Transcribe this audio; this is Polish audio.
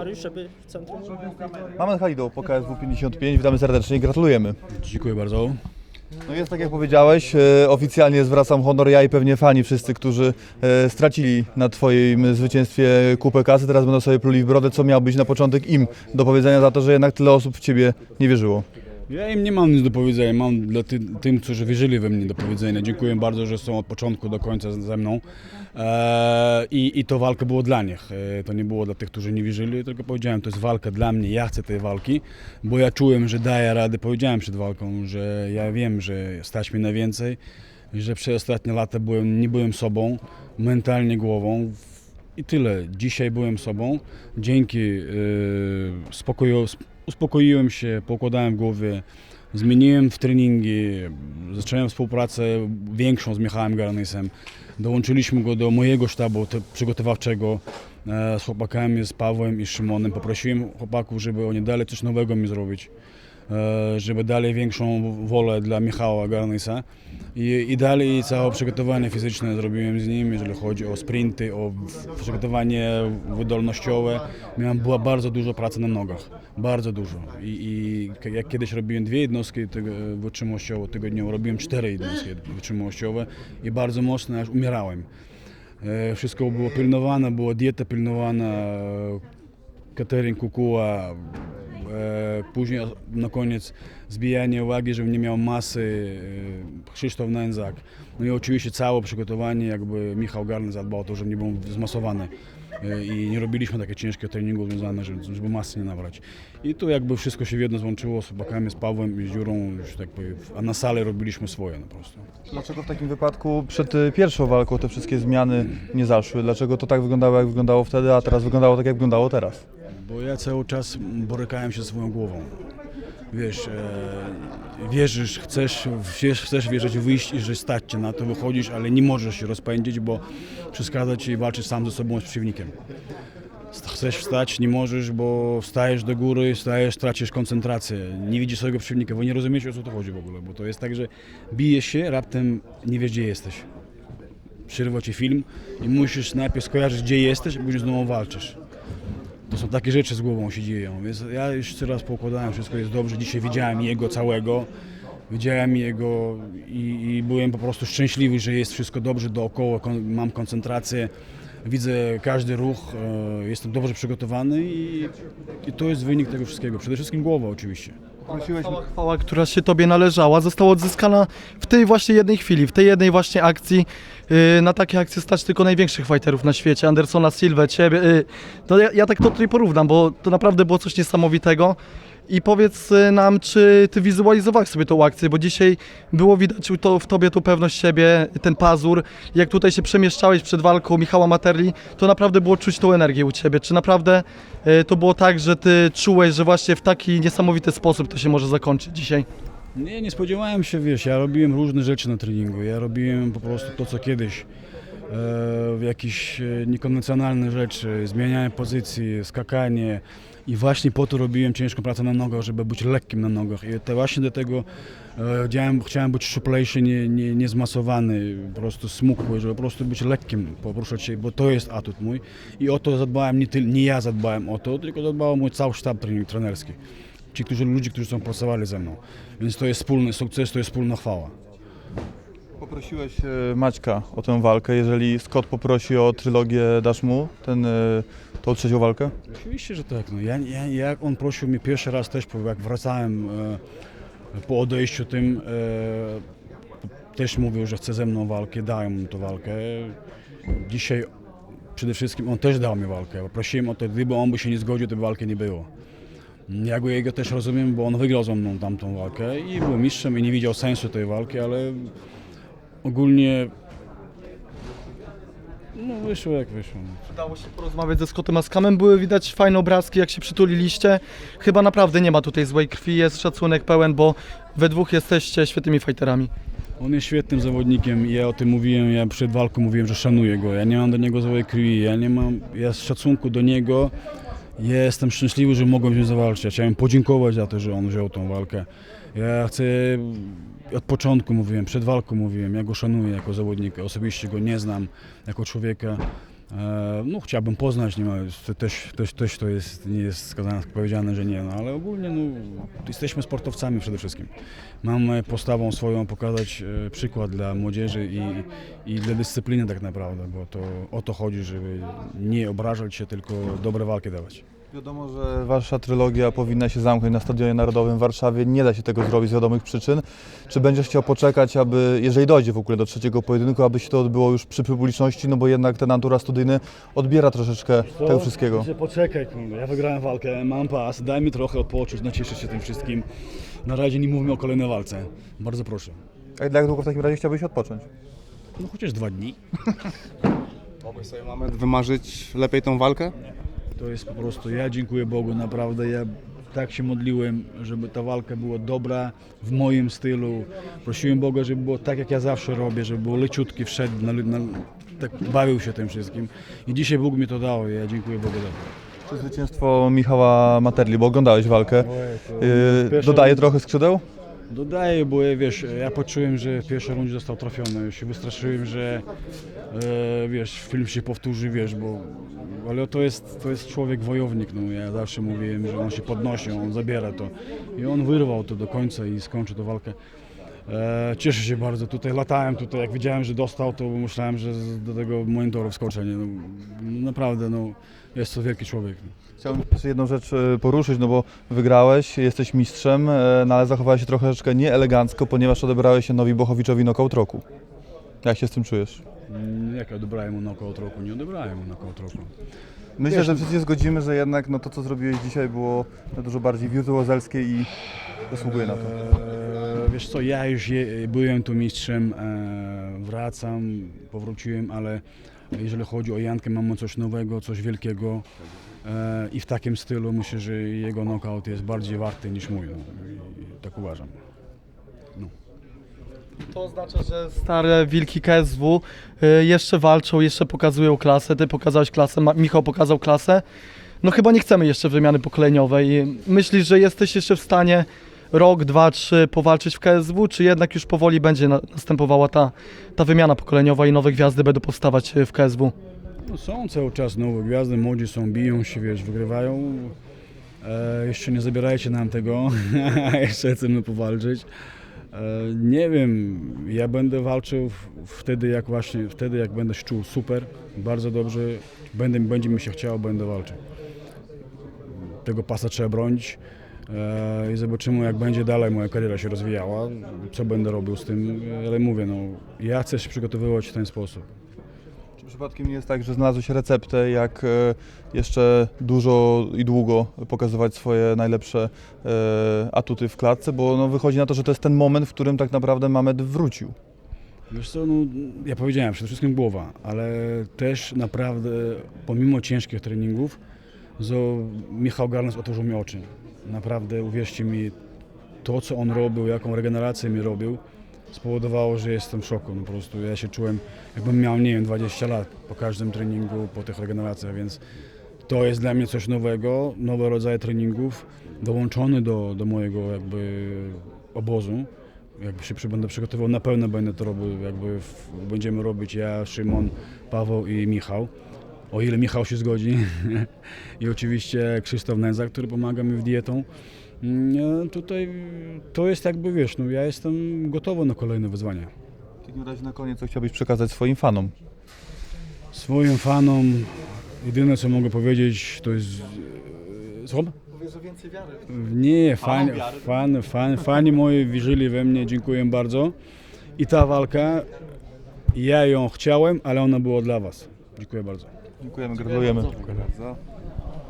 Mariusz Szepy w centrum. Mamy Halidą po KSW 55, witamy serdecznie i gratulujemy. Dziękuję bardzo. No jest tak jak powiedziałeś, e, oficjalnie zwracam honor ja i pewnie fani wszyscy, którzy e, stracili na Twoim zwycięstwie kupę kasy, teraz będą sobie pluli w brodę, co miał być na początek im do powiedzenia za to, że jednak tyle osób w Ciebie nie wierzyło. Ja im nie mam nic do powiedzenia, mam dla ty, tym, którzy wierzyli we mnie do powiedzenia. Dziękuję bardzo, że są od początku do końca ze mną. E, i, I to walka była dla nich. E, to nie było dla tych, którzy nie wierzyli, tylko powiedziałem, to jest walka dla mnie, ja chcę tej walki, bo ja czułem, że daję radę. Powiedziałem przed walką, że ja wiem, że stać mnie na więcej, że przez ostatnie lata byłem, nie byłem sobą, mentalnie głową. I tyle. Dzisiaj byłem sobą. Dzięki e, spokoju, uspokoiłem się, pokładałem w głowie, zmieniłem w treningi, zacząłem współpracę większą z Michałem Garnysem. Dołączyliśmy go do mojego sztabu przygotowawczego e, z chłopakami, z Pawłem i Szymonem. Poprosiłem chłopaków, żeby oni dali coś nowego mi zrobić, żeby dali większą wolę dla Michała Garnysa. I, I dalej całe przygotowanie fizyczne zrobiłem z nim, jeżeli chodzi o sprinty, o przygotowanie wydolnościowe. Miałem była bardzo dużo pracy na nogach, bardzo dużo. I, i jak kiedyś robiłem dwie jednostki tego, wytrzymałościowe tygodniowo, robiłem cztery jednostki wytrzymałościowe i bardzo mocno aż umierałem. E, Wszystko było pilnowane, była dieta pilnowana, e, catering kukuła, e, później na koniec zbijanie wagi, żebym nie miał masy, e, Krzysztof Nędzak. No i oczywiście całe przygotowanie, jakby Michał Garny zadbał o to, żebym nie był zmasowany. E, I nie robiliśmy takie ciężkie treningów związane, żeby, żeby masy nie nabrać. I tu jakby wszystko się w jedno złączyło z chłopakami, z Pawłem i z Dziurą, tak powiem, a na salę robiliśmy swoje po prostu. Dlaczego w takim wypadku przed e, pierwszą walką te wszystkie zmiany nie zaszły? Dlaczego to tak wyglądało, jak wyglądało wtedy, a teraz wyglądało tak, jak wyglądało teraz? Bo ja cały czas borykałem się swoją głową. Wiesz, e, wierzysz, chcesz, wiesz, chcesz wierzyć, wyjść i że stać na to, wychodzisz, ale nie możesz się rozpędzić, bo przeszkadza ci walczyć sam ze sobą, z przeciwnikiem. Chcesz wstać, nie możesz, bo wstajesz do góry, wstajesz, tracisz koncentrację, nie widzisz swojego przeciwnika, bo nie rozumiesz o co to chodzi w ogóle, bo to jest tak, że bijesz się, raptem nie wiesz gdzie jesteś. Przerywa ci film i musisz najpierw skojarzyć gdzie jesteś, a później znowu walczysz. To są takie rzeczy z głową się dzieją, więc ja już teraz poukładałem, wszystko jest dobrze. Dzisiaj widziałem jego całego, widziałem jego i, i byłem po prostu szczęśliwy, że jest wszystko dobrze dookoła, kon, mam koncentrację, widzę każdy ruch, e, jestem dobrze przygotowany i, i to jest wynik tego wszystkiego. Przede wszystkim głowa oczywiście. Prosiłeś Cała chwała, która się Tobie należała, została odzyskana w tej właśnie jednej chwili, w tej jednej właśnie akcji. Yy, na takie akcje stać tylko największych fighterów na świecie, Andersona Silva, Ciebie. Yy, ja, ja tak to tutaj porównam, bo to naprawdę było coś niesamowitego. I powiedz y, nam, czy Ty wizualizowałeś sobie tą akcję, bo dzisiaj było widać to, w Tobie tu pewność siebie, ten pazur. Jak tutaj się przemieszczałeś przed walką Michała Materli, to naprawdę było czuć tą energię u Ciebie. Czy naprawdę y, to było tak, że Ty czułeś, że właśnie w taki niesamowity sposób to się może zakończyć dzisiaj? Nie, nie spodziewałem się, wiesz, ja robiłem różne rzeczy na treningu. Ja robiłem po prostu to, co kiedyś. E, jakieś e, niekonwencjonalne rzeczy, zmienianie pozycji, skakanie. I właśnie po to robiłem ciężką pracę na nogach, żeby być lekkim na nogach. I to właśnie do tego e, chciałem, chciałem być szczuplejszy, nie, nie, nie zmasowany, po prostu smukły, żeby po prostu być lekkim, poruszać bo to jest atut mój. I o to zadbałem, nie, tyl, nie ja zadbałem o to, tylko zadbał mój cały sztab trening, trenerski. Ci, którzy, ludzie, którzy są pracowali ze mną. Więc to jest wspólny sukces, to jest wspólna chwała. Poprosiłeś e, Maćka o tę walkę. Jeżeli Scott poprosi o trylogię, dasz mu ten, e, tą trzecią walkę? Oczywiście, że tak. No, ja, ja, jak on prosił mnie pierwszy raz też, jak wracałem e, po odejściu tym, też mówił, że chce ze mną walkę, dałem mu tę walkę. Dzisiaj przede wszystkim on też dał mi walkę. Prosiłem o to, gdyby on by się nie zgodził, to by walki nie było. Ja go jego też rozumiem, bo on wygrał ze mną tamtą walkę i był mistrzem i nie widział sensu tej walki, ale ogólnie no wyszło jak wyszło. Udało się porozmawiać ze Scottem Askamem, były widać fajne obrazki, jak się przytuliliście. Chyba naprawdę nie ma tutaj złej krwi, jest szacunek pełen, bo we dwóch jesteście świetnymi fighterami. On jest świetnym zawodnikiem i ja o tym mówiłem, ja przed walką mówiłem, że szanuję go. Ja nie mam do niego złej krwi, ja nie mam, ja z szacunku do niego ja jestem szczęśliwy, że mogłem z nim zawalczyć. Ja chciałem podziękować za to, że on wziął tą walkę. Ja chcę, od początku mówiłem, przed walką mówiłem, ja go szanuję jako zawodnika, osobiście go nie znam jako człowieka, E, No, chciałbym poznać, nie ma, też, też, też to jest, nie jest skazane, powiedziane, że nie, no, ale ogólnie no, jesteśmy sportowcami przede wszystkim. Mamy postawą swoją pokazać e, przykład dla młodzieży i, i dla dyscypliny tak naprawdę, bo to o to chodzi, żeby nie obrażać się, tylko dobre walki dawać. Wiadomo, że wasza trylogia powinna się zamknąć na Stadionie Narodowym w Warszawie. Nie da się tego zrobić z wiadomych przyczyn. Czy będziesz chciał poczekać, aby, jeżeli dojdzie w ogóle do trzeciego pojedynku, aby się to odbyło już przy publiczności, no bo jednak ten antura studyjny odbiera troszeczkę tego wszystkiego. Poczekaj, ja wygrałem walkę, mam pas, daj mi trochę odpocząć, nacieszyć się tym wszystkim. Na razie nie mówmy o kolejnej walce. Bardzo proszę. A jak długo w takim razie chciałbyś odpocząć? No chociaż dwa dni. Mogłeś sobie moment wymarzyć lepiej tą walkę? To jest po prostu, ja dziękuję Bogu, naprawdę, ja tak się modliłem, żeby ta walka była dobra, w moim stylu. Prosiłem Boga, żeby było tak, jak ja zawsze robię, żeby było leciutki, wszedł, na, na, tak bawił się tym wszystkim. I dzisiaj Bóg mi to dał i ja dziękuję Bogu za to. Czy zwycięstwo Michała Materli, bo oglądałeś walkę, yy, dodaje trochę skrzydeł? Dodaję, bo ja, wiesz, ja poczułem, że w pierwszej rundzie został trafiony. Już się wystraszyłem, że e, wiesz, film się powtórzy, wiesz, bo ale to jest, to jest człowiek wojownik, no ja zawsze mówiłem, że on się podnosi, on zabiera to i on wyrwał to do końca i skończył tę walkę. E, cieszę się bardzo, tutaj latałem, tutaj jak widziałem, że dostał, to myślałem, że do tego monitoru wskoczę, nie? No, naprawdę, no, jest to wielki człowiek. Chciałbym jeszcze jedną rzecz e, poruszyć, no bo wygrałeś, jesteś mistrzem, e, no ale zachowałeś się troszeczkę nieelegancko, ponieważ odebrałeś się Nowi Bochowiczowi nokaut roku. Jak się z tym czujesz? Mm, Jak odebrałem mu knockout roku? Nie odebrałem mu knockout roku. Myślę, że wszyscy się zgodzimy, że jednak no, to, co zrobiłeś dzisiaj było dużo bardziej wirtuozelskie i zasługuje na to. Wiesz co, ja już je, byłem tu mistrzem, eee, wracam, powróciłem, ale jeżeli chodzi o Jankę, mamy coś nowego, coś wielkiego eee, i w takim stylu myślę, że jego knockout jest bardziej warty niż mój. No. Tak uważam. To oznacza, że stare wilki KSW y, jeszcze walczą, jeszcze pokazują klasę. Ty pokazałeś klasę, Michał pokazał klasę. No chyba nie chcemy jeszcze wymiany pokoleniowej. Myślisz, że jesteś jeszcze w stanie rok, dwa, trzy powalczyć w KSW, czy jednak już powoli będzie na, następowała ta, ta wymiana pokoleniowa i nowe gwiazdy będą powstawać y, w KSW? No, są cały czas nowe gwiazdy, młodzi są, biją się, wiesz, wygrywają. E, jeszcze nie zabierajcie nam tego, jeszcze chcemy powalczyć. E, nie wiem, ja będę walczył wtedy jak właśnie, wtedy jak będę się czuł super, bardzo dobrze, będę, będzie mi się chciało, będę walczył. Tego pasa trzeba bronić e, i zobaczymy jak będzie dalej moja kariera się rozwijała, co będę robił z tym, ale mówię, no, ja chcę się przygotowywać w ten sposób. Czy przypadkiem nie jest tak, że znalazłeś receptę, jak e, jeszcze dużo i długo pokazywać swoje najlepsze e, atuty w klatce, bo no, wychodzi na to, że to jest ten moment, w którym tak naprawdę Mamed wrócił. Wiesz co, no, ja powiedziałem, przede wszystkim głowa, ale też naprawdę pomimo ciężkich treningów, Michał Garnas otworzył mi oczy. Naprawdę, uwierzcie mi, to co on robił, jaką regenerację mi robił, spowodowało, że jestem w szoku. No, po prostu ja się czułem, jakbym miał, nie wiem, 20 lat po każdym treningu, po tych regeneracjach, więc to jest dla mnie coś nowego, nowe rodzaje treningów, dołączony do, do mojego jakby obozu. Jakby się będę przygotowywał, na pewno będę to robił, jakby w, będziemy robić ja, Szymon, Paweł i Michał. O ile Michał się zgodzi. I oczywiście Krzysztof Nędza, który pomaga mi w dietą. Mm, Tutaj to jest jakby, wiesz, no ja jestem gotowy na kolejne wyzwania. W takim razie na koniec, co chciałbyś przekazać swoim fanom? Swoim fanom jedyne co mogę powiedzieć to jest... e, Słucham? więcej wiary. Nie, fani, fan, fan, fani moi wierzyli we mnie, dziękuję bardzo. I ta walka, ja ją chciałem, ale ona była dla Was. Dziękuję bardzo. Dziękujemy, gratulujemy. Dziękuję bardzo.